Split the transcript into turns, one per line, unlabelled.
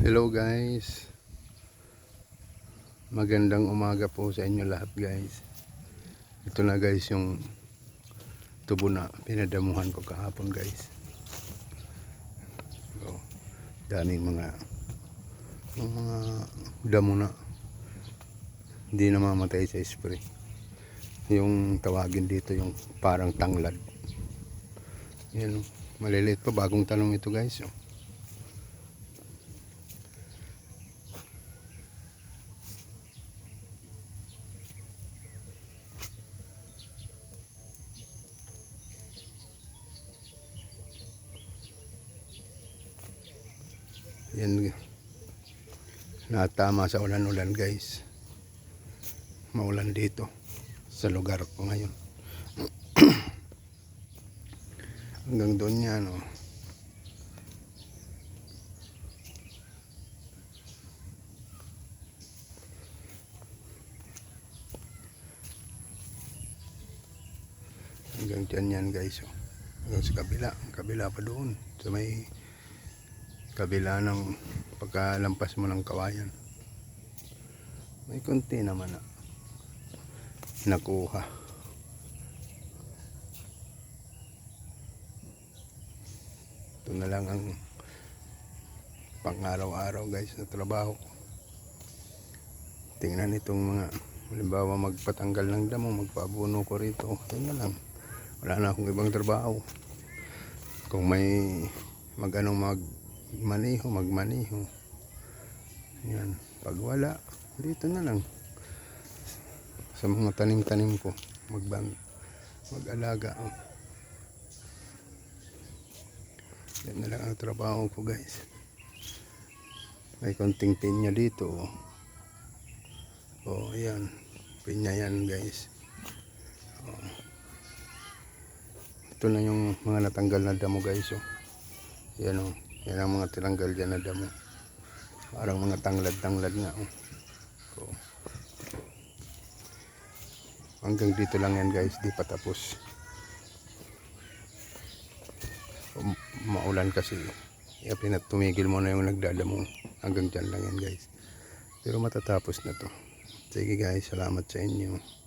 Hello guys. Magandang umaga po sa inyo lahat guys. Ito na guys yung tubo na pinadamuhan ko kahapon guys. So, daming mga yung mga damo na hindi namamatay sa spray. Yung tawagin dito yung parang tanglad. Yan, oh. maliliit pa bagong tanong ito guys. Oh. Yan. Natama sa ulan-ulan guys. Maulan dito sa lugar ko ngayon. Hanggang doon yan oh. Hanggang dyan yan guys oh. Hanggang sa kabila. Kabila pa doon. Sa may kabila ng pagkalampas mo ng kawayan. May konti naman na nakuha. Ito na lang ang pang-araw-araw guys na trabaho ko. Tingnan itong mga halimbawa magpatanggal ng damo, magpabuno ko rito. Ito na lang. Wala na akong ibang trabaho. Kung may mag-anong mag maniho, magmaniho. Yan. Pag wala, dito na lang. Sa mga tanim-tanim ko, magban mag-alaga. Oh. Yan na lang ang trabaho ko guys. May konting pinya dito. Oh, oh yan. Pinya yan guys. Oh. Ito na yung mga natanggal na damo guys. Oh. Yan oh. Yan ang mga tinanggal dyan na damo. Parang mga tanglad-tanglad nga. Oh. Oh. Hanggang dito lang yan guys. Di pa tapos. Um, Maulan kasi. Kaya pinat tumigil mo na yung nagdadamo. Hanggang dyan lang yan guys. Pero matatapos na to. Sige guys. Salamat sa inyo.